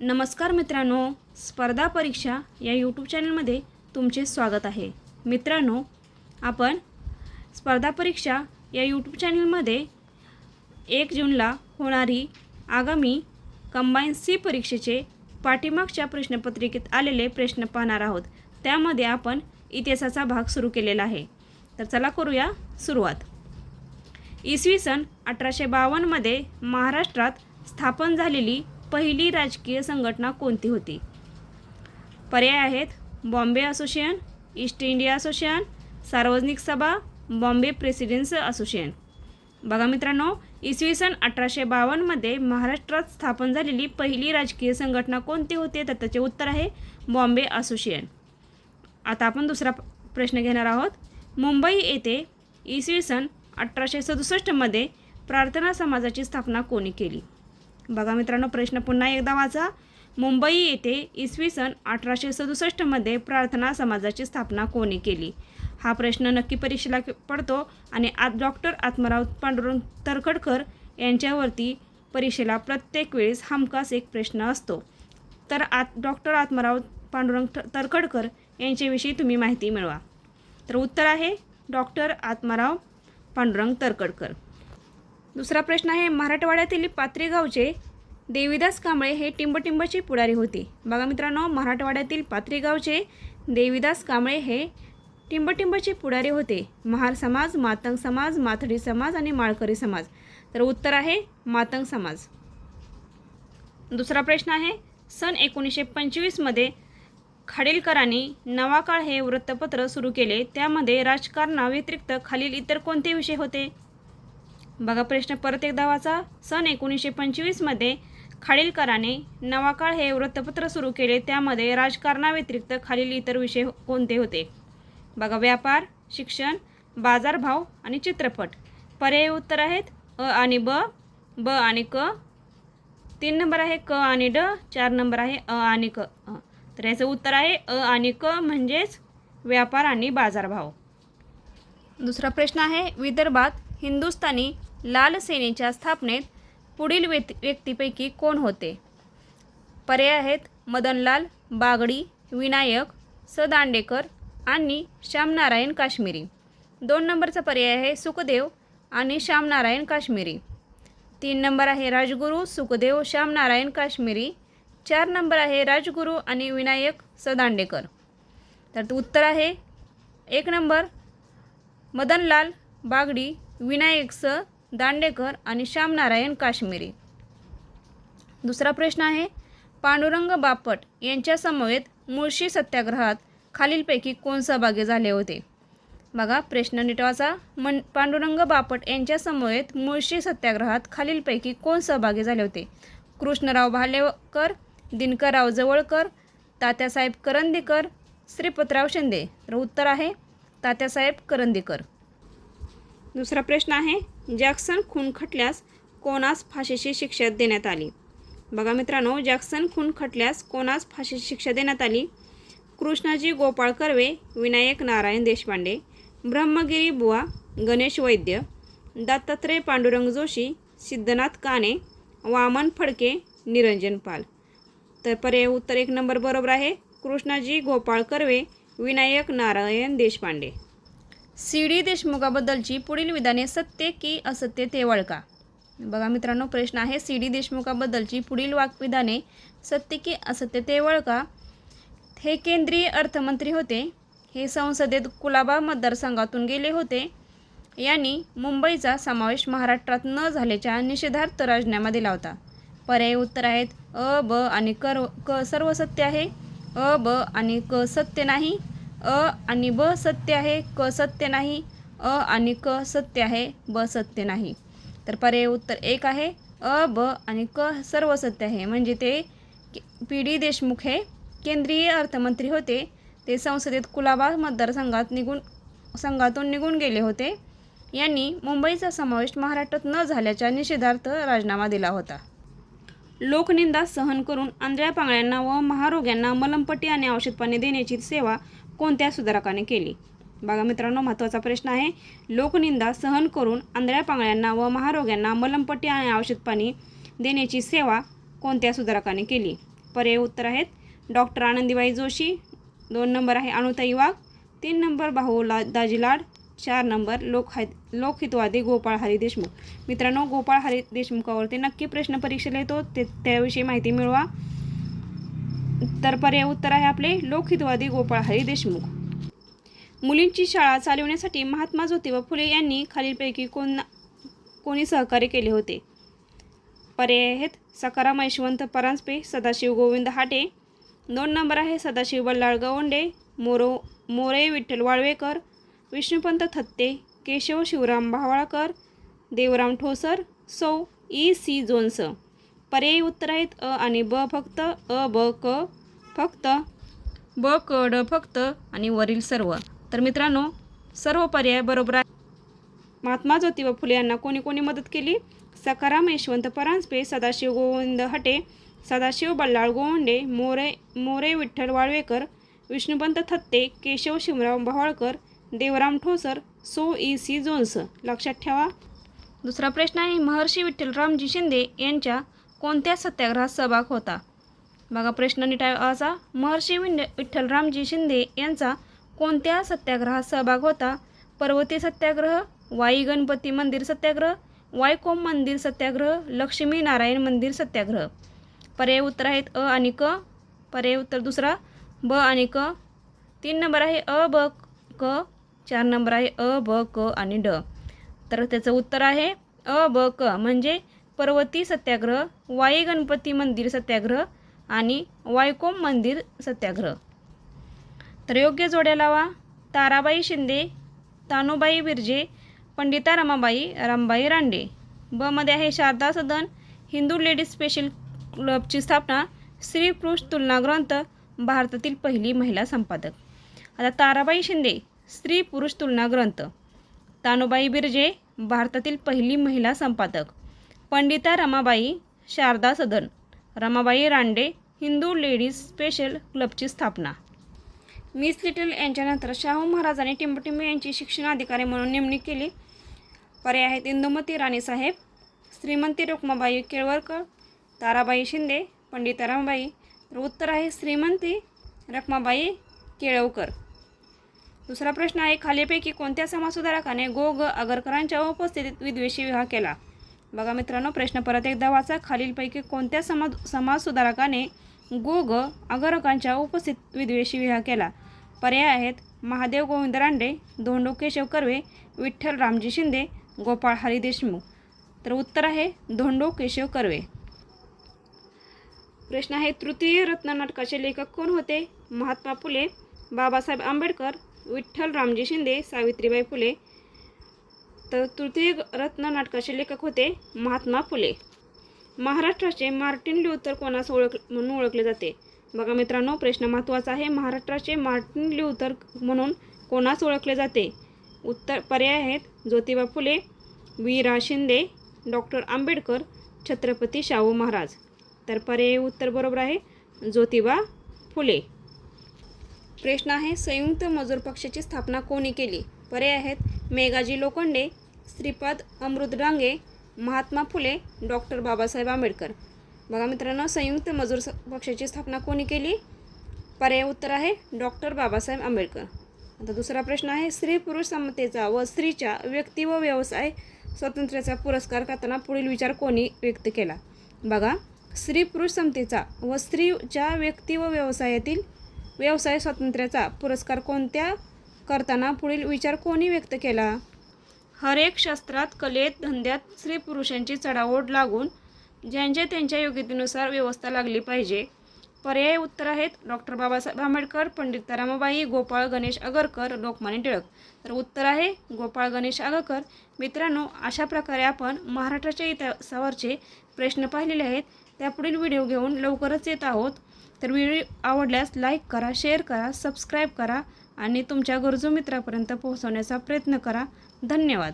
नमस्कार मित्रांनो स्पर्धा परीक्षा या यूट्यूब चॅनलमध्ये तुमचे स्वागत आहे. मित्रांनो आपण स्पर्धा परीक्षा या यूट्यूब चॅनलमध्ये एक जूनला होणारी आगामी कंबाईन सी परीक्षेचे पाठीमागच्या प्रश्नपत्रिकेत आलेले प्रश्न पाहणार आहोत. त्यामध्ये आपण इतिहासाचा भाग सुरू केलेला आहे. तर चला करूया सुरुवात. इसवी सन अठराशे बावन्नमध्ये महाराष्ट्रात स्थापन झालेली पहिली राजकीय संघटना कोणती होती? पर्याय आहेत Bombay association East India association Sarvajanik Sabha Bombay precedence association. बघा मित्रांनो इसवी सन अठराशे बावन्नमध्ये महाराष्ट्रात स्थापन झालेली पहिली राजकीय संघटना कोणती होती? तर त्याचे उत्तर आहे बॉम्बे असोसिएशन. आता आपण दुसरा प्रश्न घेणार आहोत. मुंबई येथे इसवी सन अठराशे सदुसष्टमध्ये प्रार्थना समाजाची स्थापना कोणी केली? बघा मित्रांनो प्रश्न पुन्हा एकदा वाचा. मुंबई येथे इसवी सन अठराशे सदुसष्टमध्ये प्रार्थना समाजाची स्थापना कोणी केली? हा प्रश्न नक्की परीक्षेला पडतो आणि आ डॉक्टर आत्माराव पांडुरंग तरखडकर यांच्यावरती परीक्षेला प्रत्येक वेळेस हमखास एक प्रश्न असतो. तर आत डॉक्टर आत्माराव पांडुरंग तरखडकर यांच्याविषयी तुम्ही माहिती मिळवा. तर उत्तर आहे डॉक्टर आत्माराव पांडुरंग तरखडकर. दुसरा प्रश्न आहे मराठवाड्यातील पात्री गावचे देवीदास कांबळे हे टिंबटिंबचे पुढारी होते. बघा मित्रांनो मराठवाड्यातील पात्री गावचे देवीदास कांबळे हे टिंबटिंबचे पुढारी होते. महार समाज मातंग समाज माथडी समाज आणि माळकरी समाज. तर उत्तर आहे मातंग समाज. दुसरा प्रश्न आहे सन एकोणीसशे पंचवीसमध्ये खाडीलकरांनी नवाकाळ हे वृत्तपत्र सुरू केले. त्यामध्ये राजकारणाव्यतिरिक्त खालील इतर कोणते विषय होते? बघा प्रश्न परत एकदा वाचा. सन एकोणीसशे पंचवीसमध्ये खाडीलकराने नवाकाळ हे वृत्तपत्र सुरू केले. त्यामध्ये राजकारणाव्यतिरिक्त खालील इतर विषय हो-, कोणते होते? बघा व्यापार शिक्षण बाजारभाव आणि चित्रपट. पर्यायी उत्तर आहेत अ आणि ब ब आणि क. तीन नंबर आहे क आणि ड चार नंबर आहे अ आणि क अ. तर याचं उत्तर आहे अ आणि क म्हणजेच व्यापार आणि बाजारभाव. दुसरा प्रश्न आहे विदर्भात हिंदुस्थानी लाल सेनेच्या स्थापनेत पुढील व्यक्ती व्यक्तीपैकी कोण होते? पर्याय आहेत मदनलाल बागडी विनायक स. दांडेकर आणि श्यामनारायण काश्मीरी. दोन नंबरचा पर्याय आहे सुखदेव आणि श्यामनारायण काश्मीरी. तीन नंबर आहे राजगुरू सुखदेव श्यामनारायण काश्मीरी. चार नंबर आहे राजगुरू आणि विनायक सदांडेकर तर उत्तर आहे एक नंबर मदनलाल बागडी विनायक स. दांडेकर आणि श्यामनारायण काश्मीरी. दुसरा प्रश्न आहे पांडुरंग बापट यांच्या समवेत मुळशी सत्याग्रहात खालीलपैकी कोण सहभागी झाले होते? बघा प्रश्न निटवाचा. मन पांडुरंग बापट यांच्या समवेत मुळशी सत्याग्रहात खालीलपैकी कोण सहभागी झाले होते? कृष्णराव भालेकर दिनकरराव जवळकर तात्यासाहेब करंदीकर श्रीपतराव शिंदे. तर उत्तर आहे तात्यासाहेब करंदीकर. दुसरा प्रश्न आहे जॅक्सन खून खटल्यास कोणास फाशीची शिक्षा देण्यात आली? बघा मित्रांनो जॅक्सन खून खटल्यास कोणास फाशीची शिक्षा देण्यात आली? कृष्णाजी गोपाळ कर्वे विनायक नारायण देशपांडे ब्रह्मगिरी बुवा गणेश वैद्य दत्तात्रय पांडुरंग जोशी सिद्धनाथ काणे वामन फडके निरंजन पाल. तर पर्याय उत्तर एक नंबर बरोबर आहे. कृष्णाजी गोपाळ कर्वे विनायक नारायण देशपांडे. सी डी देशमुखाबद्दलची पुढील विधाने सत्य की असत्य ते वळका. बघा मित्रांनो प्रश्न आहे सी डी देशमुखाबद्दलची पुढील वाक्विधाने सत्य की असत्य ते वळका? हे केंद्रीय अर्थमंत्री होते हे संसदेत कुलाबा मतदारसंघातून गेले होते यांनी मुंबईचा समावेश महाराष्ट्रात न झाल्याच्या निषेधार्थ राजीनामा दिला होता. पर्याय उत्तर आहेत अ ब आणि कर क सर्व सत्य आहे अ ब आणि क सत्य नाही अ आणि ब सत्य आहे क सत्य नाही अ आणि क सत्य आहे ब सत्य नाही. तर पर्याय उत्तर एक आहे अ ब आणि क सर्व सत्य आहे. म्हणजे ते पी डी देशमुख हे केंद्रीय अर्थमंत्री होते. ते संसदेत कुलाबा मतदारसंघात निघून संघातून निघून गेले होते. यांनी मुंबईचा समावेश महाराष्ट्रात न झाल्याच्या निषेधार्थ राजीनामा दिला होता. लोकनिंदा सहन करून आंधळ्या पांगळ्यांना व महारोग्यांना मलमपट्टी आणि औषधपाणी देण्याची सेवा कोणत्या सुधारकाने केली? बघा मित्रांनो महत्त्वाचा प्रश्न आहे. लोकनिंदा सहन करून आंधळ्या पांगळ्यांना व महारोग्यांना मलमपट्टी आणि औषधपाणी देण्याची सेवा कोणत्या सुधारकाने केली? पर्याय उत्तर आहेत. डॉक्टर आनंदीबाई जोशी दोन नंबर आहे अनुताई वाघ तीन नंबर भाऊला दाजी लाड चार नंबर लोक लोकहितवादी गोपाळ हरी देशमुख. मित्रांनो गोपाळ हरी देशमुखावरती नक्की प्रश्न परीक्षेला येतो. ते त्याविषयी माहिती मिळवा. तर पर्याय उत्तर आहे आपले लोकहितवादी गोपाळ हरी देशमुख. मुलींची शाळा चालवण्यासाठी महात्मा ज्योतिबा फुले यांनी खालीलपैकी कोण कोणी सहकार्य केले होते? पर्याय आहेत सकाराम यशवंत परांजपे सदाशिव गोविंद हाटे. दोन नंबर आहे सदाशिव बल्लाळ गवंडे मोरो मोरे विठ्ठल वाळवेकर विष्णुपंत थत्ते केशव शिवराम भावाळकर देवराम ठोसर सौ ई सी जोन्स. पर्यायी उत्तर आहेत अ आणि ब फक्त अ ब क फक्त. ब क ड फक्त आणि वरील सर्व. तर मित्रांनो सर्व पर्याय बरोबर आहे. महात्मा ज्योतिबा फुले यांना कोणी कोणी मदत केली? Sakaram Yashwant Paranjpe Sadashiv Govind Hate Sadashiv Ballal Govande More More Vitthal Walvekar Vishnupant Thatte Keshav Shivram Bahalkar Devram Thosar so E C Jones. लक्षात ठेवा. दुसरा प्रश्न आहे महर्षी विठ्ठलरामजी शिंदे यांच्या कोणत्या सत्याग्रहात सहभाग होता? बघा प्रश्न नीट असा महर्षी विंड विठ्ठलरामजी शिंदे यांचा कोणत्या सत्याग्रहात सहभाग होता? पर्वती सत्याग्रह वाई गणपती मंदिर सत्याग्रह वायकोम मंदिर सत्याग्रह लक्ष्मी नारायण मंदिर सत्याग्रह. पर्याय उत्तर आहेत अ आणि क. पर्याय उत्तर दुसरा ब आणि क. तीन नंबर आहे अ ब क. चार नंबर आहे अ ब क आणि ड. तर त्याचं उत्तर आहे अ ब क. म्हणजे पर्वती सत्याग्रह वाई गणपती मंदिर सत्याग्रह आणि वायकोम मंदिर सत्याग्रह. तर योग्य जोड्या लावा. ताराबाई शिंदे तानुबाई बिर्जे पंडिता रमाबाई रामबाई रांडे ब मध्ये आहे शारदा सदन हिंदू लेडीज स्पेशल क्लबची स्थापना स्त्री पुरुष तुलना ग्रंथ भारतातील पहिली महिला संपादक. आता ताराबाई शिंदे स्त्री पुरुष तुलना ग्रंथ. तानुबाई बिर्जे भारतातील पहिली महिला संपादक. पंडिता रमाबाई शारदा सदन रमाबाई रांडे हिंदू लेडीज स्पेशल क्लबची स्थापना. मिस लिटल यांच्यानंतर शाहू महाराजांनी टिंबटिंबे यांची शिक्षणाधिकारी म्हणून नेमणूक केली. पर्याय आहेत इंदुमती राणीसाहेब श्रीमंती रुक्माबाई केळवरकर ताराबाई शिंदे पंडिता रमाबाई तर उत्तर आहे श्रीमंती रखमाबाई केळवकर. दुसरा प्रश्न आहे खालीपैकी कोणत्या समाजसुधारकाने गो ग आगरकरांच्या उपस्थितीत विद्वेषी विवाह केला? बघा मित्रांनो प्रश्न परत एकदा वाचा. खालीलपैकी कोणत्या समाज समाजसुधारकाने गोग अगरकांच्या उपस्थित विद्वेषी विवाह केला? पर्याय आहेत महादेव गोविंद रांडे धोंडो केशव कर्वे विठ्ठल रामजी शिंदे गोपाळ हरी देशमुख. तर उत्तर आहे धोंडो केशव कर्वे. प्रश्न आहे तृतीय रत्न नाटकाचे लेखक कोण होते? महात्मा फुले बाबासाहेब आंबेडकर विठ्ठल रामजी शिंदे सावित्रीबाई फुले तर तृतीय रत्न नाटकाचे लेखक होते महात्मा फुले. महाराष्ट्राचे मार्टिन ल्युथर कोणास ओळख म्हणून ओळखले जाते. बघा मित्रांनो प्रश्न महत्त्वाचा आहे. महाराष्ट्राचे मार्टिन ल्युथर म्हणून कोणास ओळखले जाते? उत्तर पर्याय आहेत. ज्योतिबा फुले वी रा शिंदे डॉक्टर आंबेडकर छत्रपती शाहू महाराज. तर पर्याय उत्तर बरोबर आहे. ज्योतिबा फुले. प्रश्न आहे संयुक्त मजूर पक्षाची स्थापना कोणी केली? पर्याय आहेत. मेघाजी लोखंडे श्रीपाद अमृत डांगे महात्मा फुले डॉक्टर बाबासाहेब आंबेडकर. बघा मित्रांनो संयुक्त मजूर स- पक्षाची स्थापना कोणी केली? पर्याय उत्तर आहे डॉक्टर बाबासाहेब आंबेडकर. आता दुसरा प्रश्न आहे स्त्री पुरुष समतेचा व स्त्रीच्या व्यक्ती व व्यवसाय स्वातंत्र्याचा पुरस्कार करताना पुढील विचार कोणी व्यक्त केला? बघा स्त्री पुरुष समतेचा व स्त्रीच्या व्यक्ती व व्यवसायातील व्यवसाय स्वातंत्र्याचा पुरस्कार कोणत्या करताना पुढील विचार कोणी व्यक्त केला? हरेक शास्त्रात कलेत धंद्यात स्त्री पुरुषांची चढाओढ लागून ज्यांच्या त्यांच्या योग्यतेनुसार व्यवस्था लागली पाहिजे. पर्याय उत्तर आहेत डॉक्टर बाबासाहेब आंबेडकर पंडित रामाबाई गोपाळ गणेश आगरकर लोकमान्य टिळक. तर उत्तर आहे गोपाळ गणेश आगरकर. मित्रांनो अशा प्रकारे आपण महाराष्ट्राच्या इतिहासावरचे प्रश्न पाहिलेले आहेत. त्यापुढील व्हिडिओ घेऊन लवकरच येत आहोत. तर व्हिडिओ आवडल्यास लाईक करा शेअर करा सबस्क्राईब करा. आणि तुमच्या गरजू मित्रापर्यंत पोहोचवण्याचा प्रयत्न करा. धन्यवाद.